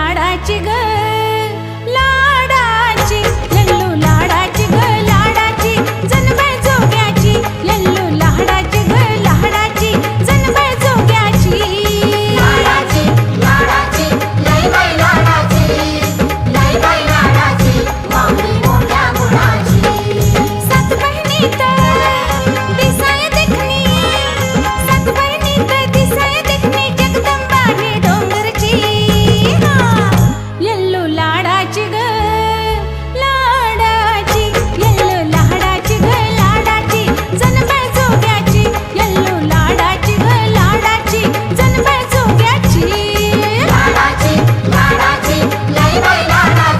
झाडाची गर